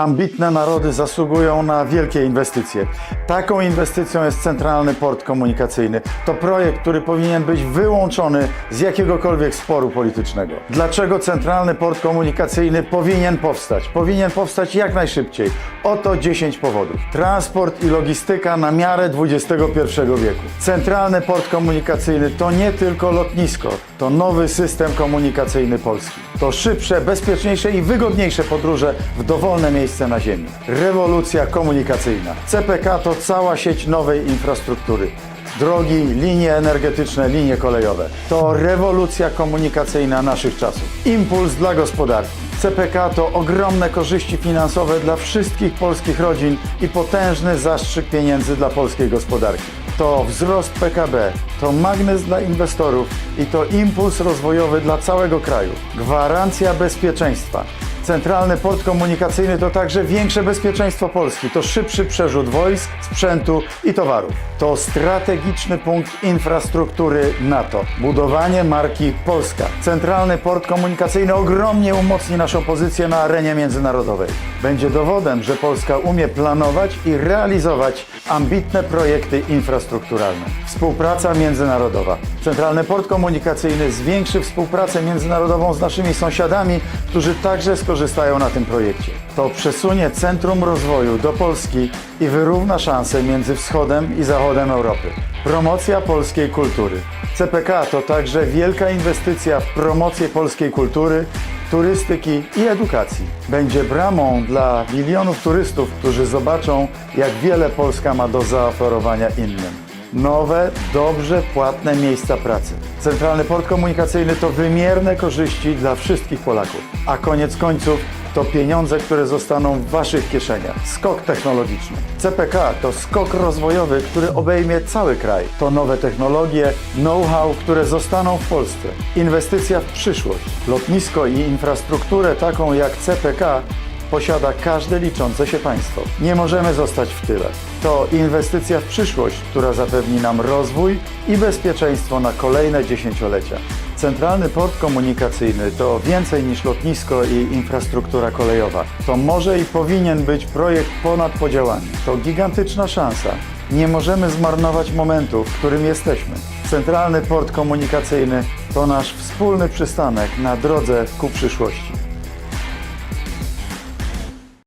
Ambitne narody zasługują na wielkie inwestycje. Taką inwestycją jest Centralny Port Komunikacyjny. To projekt, który powinien być wyłączony z jakiegokolwiek sporu politycznego. Dlaczego Centralny Port Komunikacyjny powinien powstać? Powinien powstać jak najszybciej. Oto 10 powodów. Transport i logistyka na miarę XXI wieku. Centralny Port Komunikacyjny to nie tylko lotnisko, to nowy system komunikacyjny Polski. To szybsze, bezpieczniejsze i wygodniejsze podróże w dowolne miejsce na Ziemi. Rewolucja komunikacyjna. CPK to cała sieć nowej infrastruktury. Drogi, linie energetyczne, linie kolejowe. To rewolucja komunikacyjna naszych czasów. Impuls dla gospodarki. CPK to ogromne korzyści finansowe dla wszystkich polskich rodzin i potężny zastrzyk pieniędzy dla polskiej gospodarki. To wzrost PKB, to magnes dla inwestorów i to impuls rozwojowy dla całego kraju. Gwarancja bezpieczeństwa. Centralny port komunikacyjny to także większe bezpieczeństwo Polski, to szybszy przerzut wojsk, sprzętu i towarów. To strategiczny punkt infrastruktury NATO. Budowanie marki Polska. Centralny port komunikacyjny ogromnie umocni naszą pozycję na arenie międzynarodowej. Będzie dowodem, że Polska umie planować i realizować ambitne projekty infrastrukturalne. Współpraca międzynarodowa. Centralny port komunikacyjny zwiększy współpracę międzynarodową z naszymi sąsiadami, którzy także skorzystają na tym projekcie. To przesunie centrum rozwoju do Polski i wyrówna szanse między wschodem i zachodem Europy. Promocja polskiej kultury. CPK to także wielka inwestycja w promocję polskiej kultury, turystyki i edukacji. Będzie bramą dla milionów turystów, którzy zobaczą, jak wiele Polska ma do zaoferowania innym. Nowe, dobrze płatne miejsca pracy. Centralny Port Komunikacyjny to wymierne korzyści dla wszystkich Polaków. A koniec końców to pieniądze, które zostaną w Waszych kieszeniach. Skok technologiczny. CPK to skok rozwojowy, który obejmie cały kraj. To nowe technologie, know-how, które zostaną w Polsce. Inwestycja w przyszłość. Lotnisko i infrastrukturę taką jak CPK posiada każde liczące się państwo. Nie możemy zostać w tyle. To inwestycja w przyszłość, która zapewni nam rozwój i bezpieczeństwo na kolejne dziesięciolecia. Centralny port komunikacyjny to więcej niż lotnisko i infrastruktura kolejowa. To może i powinien być projekt ponad podziałami. To gigantyczna szansa. Nie możemy zmarnować momentu, w którym jesteśmy. Centralny port komunikacyjny to nasz wspólny przystanek na drodze ku przyszłości.